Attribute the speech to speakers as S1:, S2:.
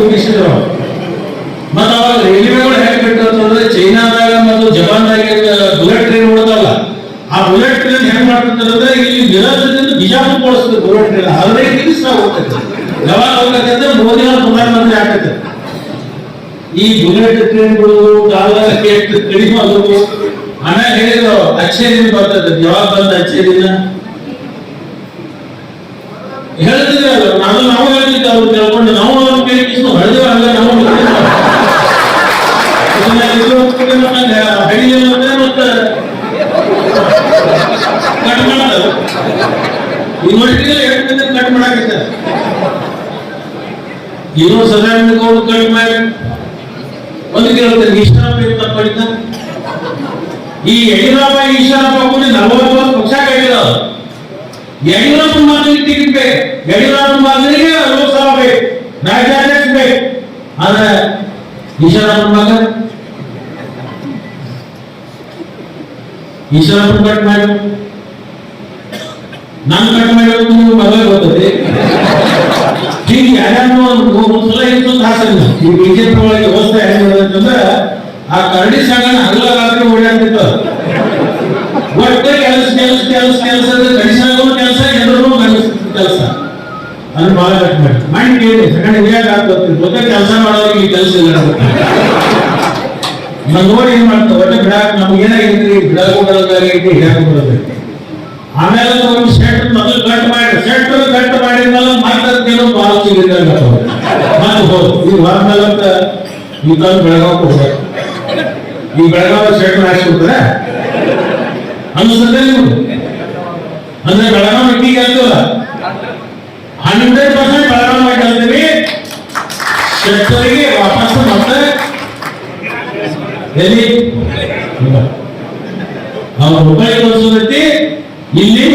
S1: ಮುಗಿಸಿದ್ರು ಮತ್ತು ಅವಾಗ ರೈಲ್ವೆಗಳು ಹೇಗೆ ಅಂತಂದ್ರೆ ಚೈನಾದಾಗ ಮತ್ತು ಜಪಾನ್ದಾಗ ಬುಲೆಟ್ ಟ್ರೈನ್ ಓಡೋದಲ್ಲ ಆ ಬುಲೆಟ್ ಟ್ರೈನ್ ಹೆಂಗ್ ಇಲ್ಲಿ ನಿರಂತರದಿಂದ ಬಿಜಾಪುರ ಬಳಸ್ತಾರೆ ಬುಲೆಟ್ ಟ್ರೈನ್ ಹದಿನೈದು ನಿಮಿಷ ಹೋಗ್ತೈತೆ ಯಾವಾಗ ಹೋಗ್ಬೇಕಂದ್ರೆ ಮೋದಿ ಅವರು ಪ್ರಧಾನಮಂತ್ರಿ ಈ ಬುಲೆಟ್ ಟ್ರೈನ್ಗಳು ಡಾಲರ್ ಕಡಿಮೆ ಆಗೋದು ಹಣ ಹೇಳಿದ್ರು ಅಚ್ಚೇರಿನ ಬರ್ತದೆ. ಯಾವಾಗ ಬಂದ ಅಚ್ಚೇರಿನ ಹೇಳ್ತಿದ್ರಲ್ಲ ನಾನು ನಾವು ಹೇಳಿದ್ದೆ, ಅವ್ರು ಹಳ್ಳಿ ಅಂದ್ರೆ ಮತ್ತೆ ಕಟ್ ಯೂನಿವರ್ಸಿಟಿಯಲ್ಲಿ ಮಾಡಾಕಿದ್ದಾರೆ ಇನ್ನು ಸದಾನಂದ ಗೌಡ ಕಟ್ ಮಾಡಿ ಒಂದು ಕೇಳ್ತಾರೆ ನಿಷ್ಠಾಪ ತಪ್ಪ ಪಡಿತ ಈ ಯಡಿಯೂರಪ್ಪ ಈಶ್ವರಪ್ಪ ಕೂಡ ನಲವತ್ತು ಪಕ್ಷ ಕಟ್ಟಿದ್ರು ಯಡಿಯೂರಪ್ಪ ಮಾತ್ರ ಟಿಕೆಟ್ ಈಶ್ವರಪ್ಪ ಮಗ? ಕಟ್ ಮಾಡಿ. ನಾನು ಕಟ್ ಮಾಡಿ ನೀವು ಮಗ ಹೀಗೆ ಒಂದು ಸಲ ಇತ್ತು ಹಾಸನ ಈ ಬಿಜೆಪಿ ಒಳಗೆ ವ್ಯವಸ್ಥೆ ಹೆಂಗಿರ್ತಂದ್ರೆ ಆ ಕರಡಿ ಸಾಗಣ ಹಗಲ ರಾತ್ರಿ ಓಡಾಡ್ತಿತ್ತು. ಒಟ್ಟೆ ಕೆಲಸ ಕೆಲಸ ಕೆಲಸ ಅದನ್ನ ಬಹಳ ಮಾಡಿ ಮಾಡಿ ಕೇಳಿ ಸೆಕೆಂಡ್ ಹೇಗೆ ಆಗ್ತದೆ. ಜೊತೆ ಕೆಲಸ ಮಾಡೋರಿಗೆ ಕೆಲಸ ಇಲ್ಲ ನಾವು ನೋಡಿ ಏನ್ ಮಾಡ್ತಾರೆ ಒಟ್ಟೆ ಬಿಡಾಕ ನಮ್ಗೆ ಹೋಗೋದಾಗೈತಿ ಹಿಡಿಯಾಕ ಬರೋದೈತಿ ಆಮೇಲೆ ಒಂದು ಸೆಟ್ ಮೊದಲು ಕಟ್ ಮಾಡಿ ಸೆಟ್ ಕಟ್ ಮಾಡಿದ್ಮೇಲೆ ಮತ್ತೆ ಕೆಲವು ಬಾಲ್ ಸಿಗಿದಾಗ ಮತ್ತೆ ಹೋದ್ ಈ ಹೊರಮೇಲೆ ಈ ತಂದು ಬೆಳಗಾವ್ ಹೋಗ್ಬೇಕು ಈ ಬೆಳಗಾವ್ ಸೆಟ್ ಹಾಕ್ಬಿಟ್ರೆ ಅನ್ಸುತ್ತೆ ನೀವು ಅಂದ್ರೆ ಬೆಳಗಾವ್ ಇಟ್ಟಿಗೆ ಹೇಳ್ತೀವಲ್ಲ ಹಂಡ್ರೆಡ್ ಪರ್ಸೆಂಟ್ ಪ್ರಾರಂಭ ಮಾಡ್ಕೊಳ್ತೀವಿ ಸೆಕ್ಟರ್ಗೆ ವಾಪಸ್ ಮತ್ತೆ. ಎಲ್ಲಿ? ನಾವು ಮೊಬೈಲ್ ತೋರಿಸೋದಕ್ಕೆ ಇಲ್ಲಿ